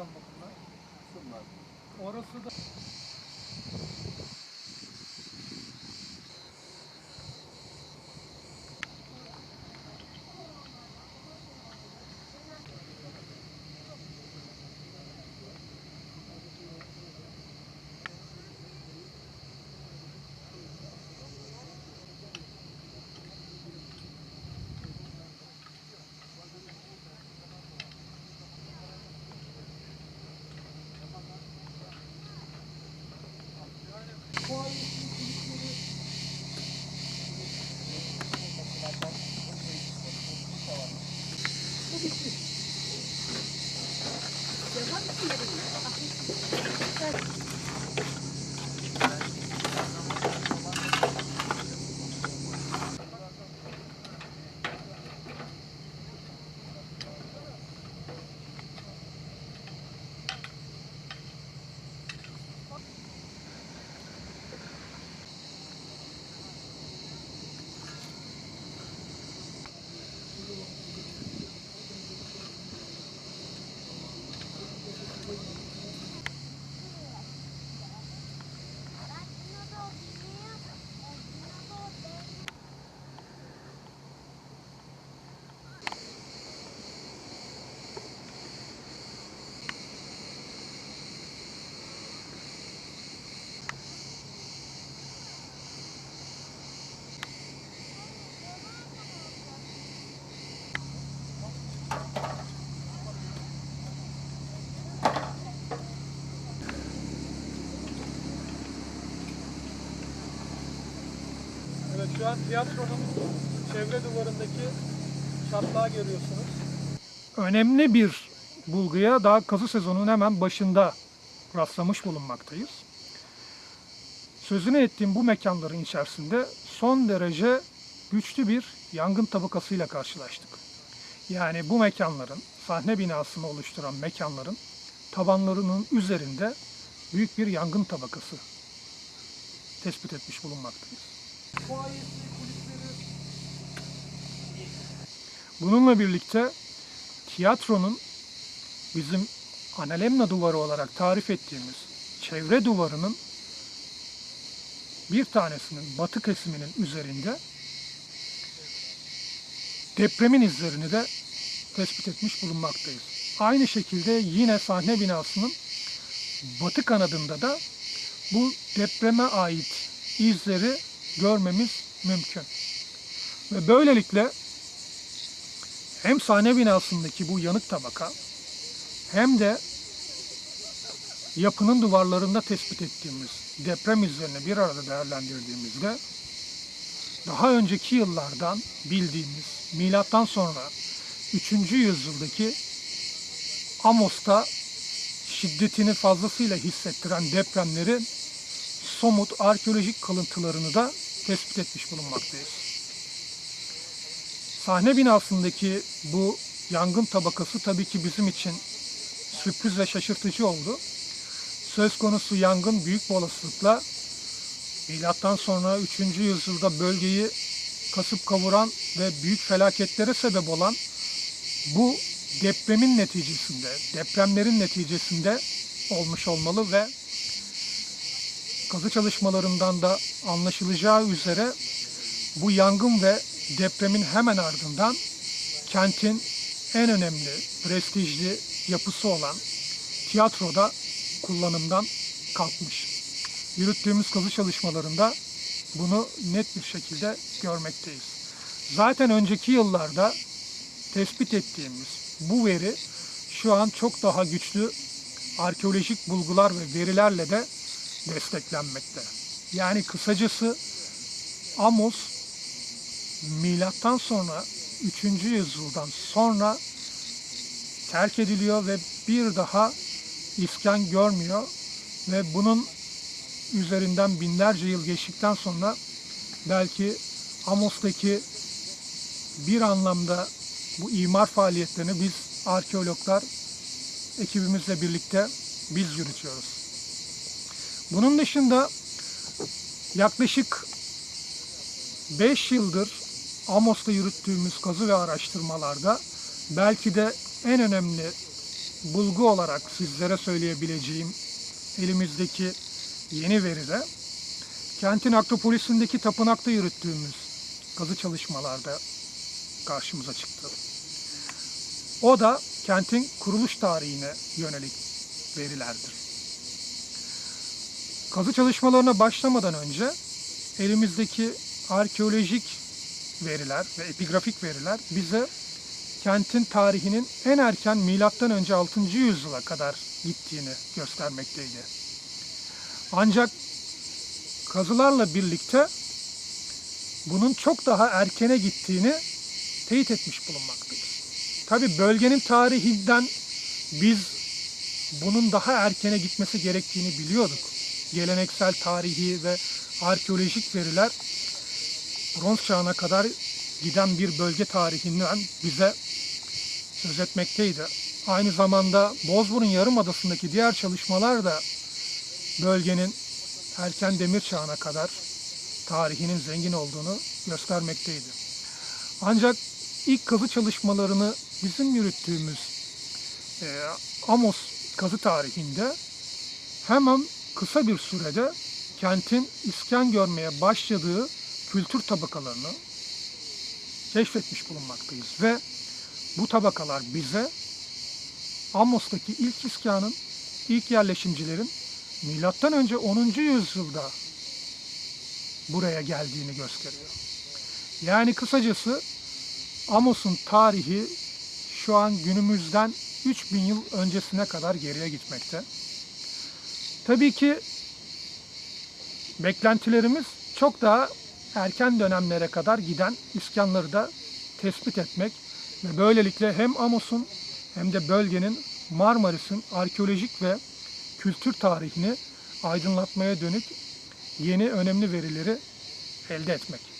bunlar. Bunlar. Orası da Şu an tiyatronun çevre duvarındaki çatlağı görüyorsunuz. Önemli bir bulguya daha kazı sezonunun hemen başında rastlamış bulunmaktayız. Sözünü ettiğim bu mekanların içerisinde son derece güçlü bir yangın tabakasıyla karşılaştık. Yani bu mekanların, sahne binasını oluşturan mekanların tabanlarının üzerinde büyük bir yangın tabakası tespit etmiş bulunmaktayız. Bununla birlikte tiyatronun bizim analemna duvarı olarak tarif ettiğimiz çevre duvarının bir tanesinin batı kesiminin üzerinde depremin izlerini de tespit etmiş bulunmaktayız. Aynı şekilde yine sahne binasının batı kanadında da bu depreme ait izleri görmemiz mümkün. Ve böylelikle hem sahne binasındaki bu yanık tabaka hem de yapının duvarlarında tespit ettiğimiz deprem izlerini bir arada değerlendirdiğimizde daha önceki yıllardan bildiğimiz milattan sonra 3. yüzyıldaki Amos'ta şiddetini fazlasıyla hissettiren depremlerin somut arkeolojik kalıntılarını da tespit etmiş bulunmaktayız. Sahne binasındaki bu yangın tabakası tabii ki bizim için sürpriz ve şaşırtıcı oldu. Söz konusu yangın büyük bir olasılıkla milattan sonra 3. yüzyılda bölgeyi kasıp kavuran ve büyük felaketlere sebep olan bu depremin neticesinde, depremlerin neticesinde olmuş olmalı ve kazı çalışmalarından da anlaşılacağı üzere bu yangın ve depremin hemen ardından kentin en önemli, prestijli yapısı olan tiyatroda kullanımdan kalkmış. Yürüttüğümüz kazı çalışmalarında bunu net bir şekilde görmekteyiz. Zaten önceki yıllarda tespit ettiğimiz bu veri şu an çok daha güçlü arkeolojik bulgular ve verilerle de desteklenmekte. Yani kısacası Amos milattan sonra 3. yüzyıldan sonra terk ediliyor ve bir daha iskan görmüyor ve bunun üzerinden binlerce yıl geçtikten sonra belki Amos'taki bir anlamda bu imar faaliyetlerini biz arkeologlar ekibimizle birlikte biz yürütüyoruz. Bunun dışında yaklaşık 5 yıldır Amos'ta yürüttüğümüz kazı ve araştırmalarda belki de en önemli bulgu olarak sizlere söyleyebileceğim elimizdeki yeni veride kentin Akropolis'indeki tapınakta yürüttüğümüz kazı çalışmalarda karşımıza çıktı. O da kentin kuruluş tarihine yönelik verilerdir. Kazı çalışmalarına başlamadan önce elimizdeki arkeolojik veriler ve epigrafik veriler bize kentin tarihinin en erken milattan önce 6. yüzyıla kadar gittiğini göstermekteydi. Ancak kazılarla birlikte bunun çok daha erkene gittiğini teyit etmiş bulunmaktayız. Tabi bölgenin tarihinden biz bunun daha erkene gitmesi gerektiğini biliyorduk. Geleneksel tarihi ve arkeolojik veriler bronz çağına kadar giden bir bölge tarihinden bize söz etmekteydi. Aynı zamanda Bozburun Yarımadası'ndaki diğer çalışmalar da bölgenin erken demir çağına kadar tarihinin zengin olduğunu göstermekteydi. Ancak ilk kazı çalışmalarını bizim yürüttüğümüz e, Amos kazı tarihinde hemen kısa bir sürede kentin iskan görmeye başladığı kültür tabakalarını keşfetmiş bulunmaktayız ve bu tabakalar bize Amos'taki ilk iskanın, ilk yerleşimcilerin milattan önce 10. yüzyılda buraya geldiğini gösteriyor. Yani kısacası Amos'un tarihi şu an günümüzden 3000 yıl öncesine kadar geriye gitmekte. Tabii ki beklentilerimiz çok daha erken dönemlere kadar giden iskanları da tespit etmek ve böylelikle hem Amos'un hem de bölgenin Marmaris'in arkeolojik ve kültür tarihini aydınlatmaya dönük yeni önemli verileri elde etmek.